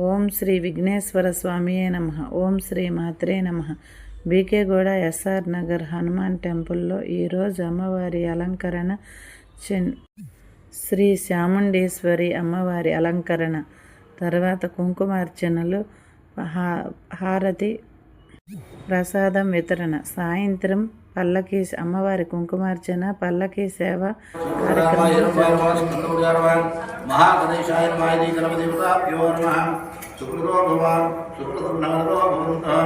ఓం శ్రీ విఘ్నేశ్వర స్వామియే నమ ఓం శ్రీ మాత్రే నమ బీకేగూడ ఎస్ఆర్ నగర్ హనుమాన్ టెంపుల్లో ఈరోజు అమ్మవారి అలంకరణ చిన్ శ్రీ చాముండేశ్వరి అమ్మవారి అలంకరణ తర్వాత కుంకుమార్చనలు హారతి ప్రసాదం వితరణ సాయంత్రం పల్లకి అమ్మవారి కుంకుమార్చన పల్లకి సేవ కార్యక్రమం నమాయ గణపతివతాభ్యో నమ సుకృతో భవాన్ సుకృతం నమతో భవంతం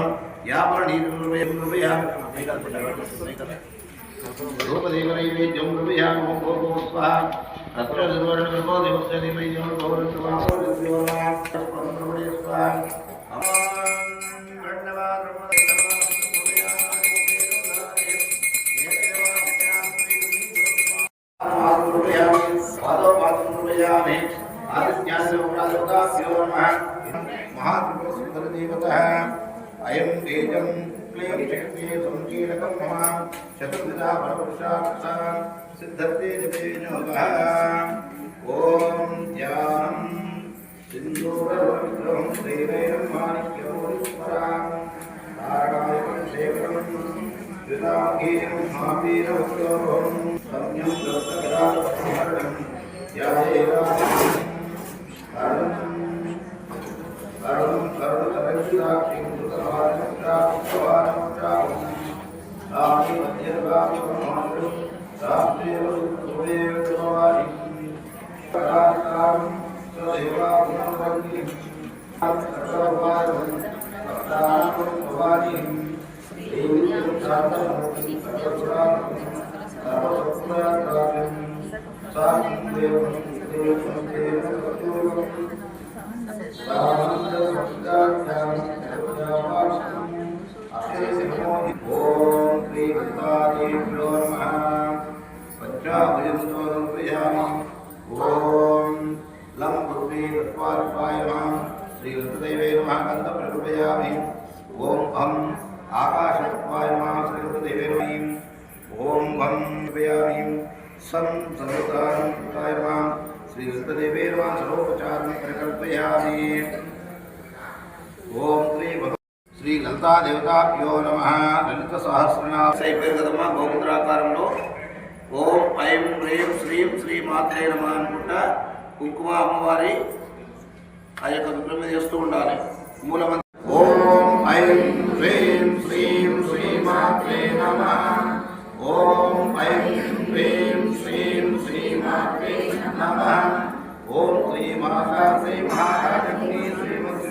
రూపదేవనైవేద్యం నృపయామో భోగో స్వాహ అత్ర నిర్వర్ణో దేవస్య మమ శతృదా పరపురుషాక్ష సిద్ధతే జపేజోగ ఓం ధ్యానం సింధూరవిగ్రహం శ్రీనైరం మాణిక్యోరీశ్వరాం నారాయణం శేఖరం యుధాగీరం మహావీరవక్రోహం సమ్యం దత్తగరాహరణం ధ్యాయేరాం సామి మధ్యర్గామం శాస్త్రేవ సుఖదేవ భవాని పరాకారం స్వదేవాగుణవర్ణిం సర్వభారం భక్తానాం భవాని సర్వపురాణం సర్వస్వప్నకార్యం దేవం దేవం దేవం శ్రీ గంగాదేవ్యో నమః పంచాభయంతోయామి ఓం లం పృథ్వీ తత్వార్పాయ నమః శ్రీ రుద్రదేవే నమః గంధ ప్రకృపయామి ఓం అహం ఆకాశత్వాయ నమః శ్రీ రుద్రదేవే నమః ఓం భం ప్రకృపయామి సం సర్వతారం కృతాయ నమః శ్రీ రుద్రదేవే నమః సర్వోపచారం ప్రకల్పయామి ఓం శ్రీ భగ శ్రీ లలితా దేవతాభ్యో నమ లలిత సహస్రనామ అయిపోయారు కదమ్మా గోముద్రాకారంలో ఓం ఐం హ్రీం శ్రీం శ్రీ మాత్రే నమ అనుకుంటా కుంకుమ అమ్మవారి ఆ యొక్క విగ్రహం చేస్తూ ఉండాలి. మూలమంత్రం. ఓం ఐం హ్రీం శ్రీం శ్రీ మాత్రే నమ. ఓం ఐం హ్రీం శ్రీం శ్రీ మాత్రే నమ. ఓం శ్రీ మాతా శ్రీ మహారాజీ శ్రీమతి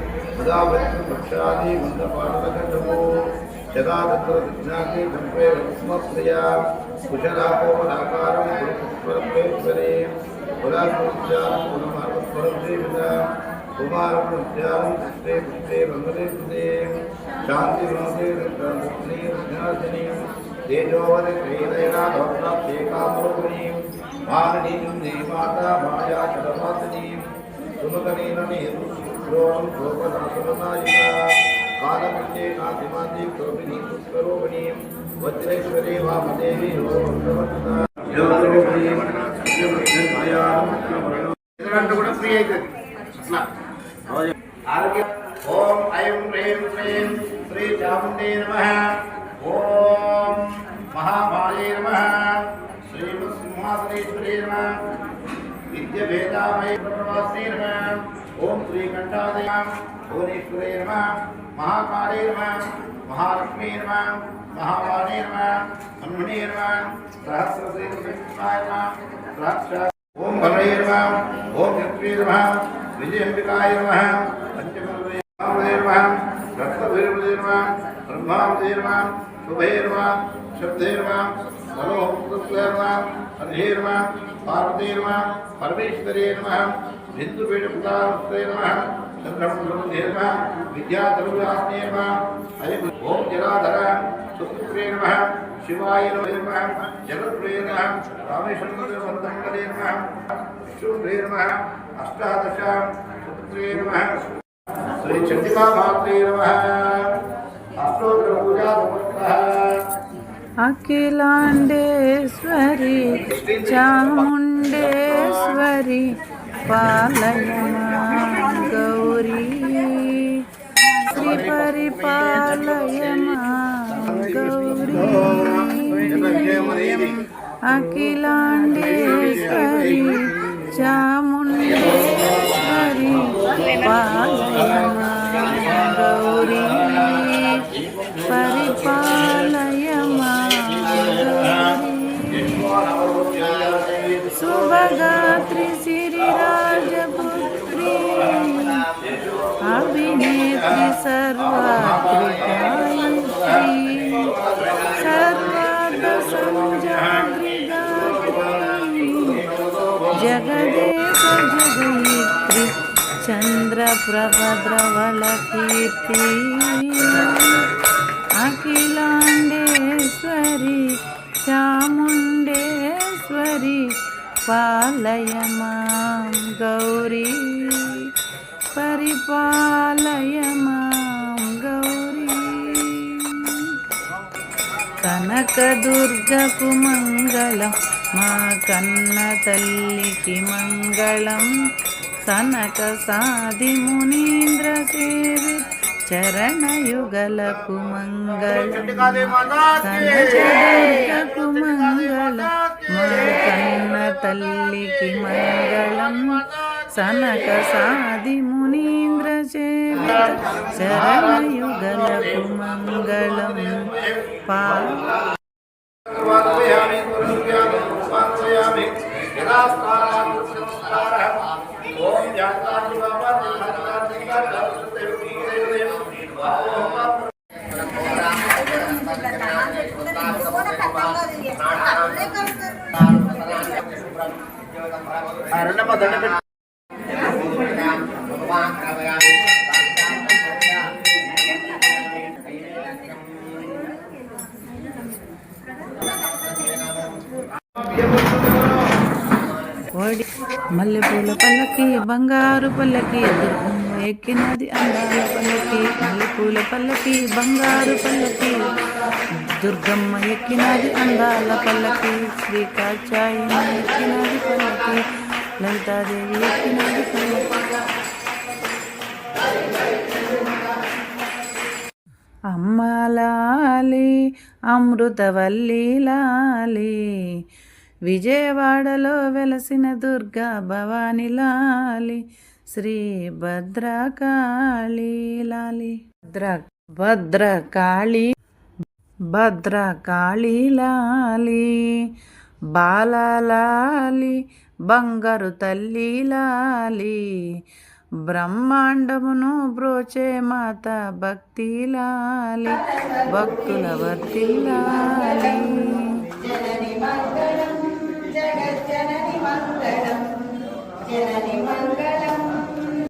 తత్ర విజ్ఞాతి సంప్రే విస్మప్రియా కుశలాపోపదాకారం గురుపుష్పరమేశ్వరే కులాస్మృత్యారం కులమార్గస్వరం దేవిత కుమారపుత్యారం పుష్టే పుష్టే మంగళే సుదే శాంతి మనోదే ముక్తి విజ్ఞాసిని తేజోవరి శ్రీదయనా భవప్రాప్తే కామోగుణీం మాననీయం దేమాతా మాయా చలవాసినీం సుమకనీనీరు శుక్రోణం శోభనాశనాయిక కాలమితే నాతిమాతి కోపిని పుష్కరోపిణీం వజ్రేశ్వరే వామదేవి ఇదంతా కూడా ఫ్రీ అవుతుంది అట్లా ఆరోగ్య ఓం ఐం హ్రీం శ్రీం శ్రీ చాముండే నమ ఓం మహామాయే నమ శ్రీమత్సింహాసనేశ్వరే నమ విద్యభేదామయ ప్రవాసే నమ ఓం శ్రీకంఠాదయ భువనేశ్వరే నమ మహాకాళే నమ మహాలక్ష్మీ నమ మహావాణే నమ హనుమనే నమ సహస్రశీర్షాయ నమ సహస్ర ఓం భద్రయే నమ ఓం శక్తియే నమ విజయంబికాయ నమ పంచమదే నమ రక్తభైరవదే నమ బ్రహ్మావదే నమ శుభే నమ శబ్దేర్మా మనోహృత్వేర్మా హరిహేర్మా పార్వతీర్మా పరమేశ్వరేర్మా బిందుపీఠపుతార్మా చంద్రముఖేర్మా విద్యాధరులాస్నేర్మా అయం ఓం జలాధర సుపుత్రేర్మ శివాయ నమ జగత్ప్రేర్మ రామేశ్వరేర్మ విష్ణుప్రేర్మ అష్టాదశ సుపుత్రేర్మ శ్రీ చండికా మాత్రే నమ అష్టోత్తర పూజా అఖిలాండేశ్వరి చాముండేశ్వరి పాలయమా గౌరీ. శ్రీ పరిపాలయమా గౌరీ. అఖిలాండేశ్వరి చాముండేశ్వరి పాలయమా అభినేత్రి సర్వాత్రి గాయత్రి సర్వాద సంజాగ్రి గాత్రి జగదేక జగయిత్రి చంద్రప్రభద్రవళ కీర్తి అఖిలాండేశ్వరి కనకదుర్గకు మంగళం మా కన్న తల్లికి మంగళం. సనక సాది మునీంద్ర సేవి చరణయుగలకు మంగళం. కనకదుర్గకు మంగళం మా కన్న తల్లికి మంగళం. సనక సాది మునీంద్ర సేవి చరణయుగలకు మంగళం పా వాదయామి దండ వాదయామి యదా స్నానామి సంస్కారః ఓం జాతాని బాబా రెండమ్మ దండ ఓడి మల్లెపూల పల్లకి బంగారు పల్లకి ఎక్కినది అందాల పల్లకి మల్లెపూల పల్లకి బంగారు పల్లకి దుర్గమ్మ ఎక్కినది అందాల పల్లకి శ్రీ ఎక్కినది పల్లకి లలితాదేవి ఎక్కినది పల్లకి. అమ్మలాలి అమృతవల్లి లాలి విజయవాడలో వెలసిన దుర్గా భవాని లాలి శ్రీ భద్రకాళి లాలి. భద్ర భద్రకాళి భద్రకాళి లాలి బాలలాలి బంగారు తల్లి లాలి బ్రహ్మాండమును బ్రోచే మాత భక్తి లాలి భక్తుల వర్తిల్లాలి జనని మంగళం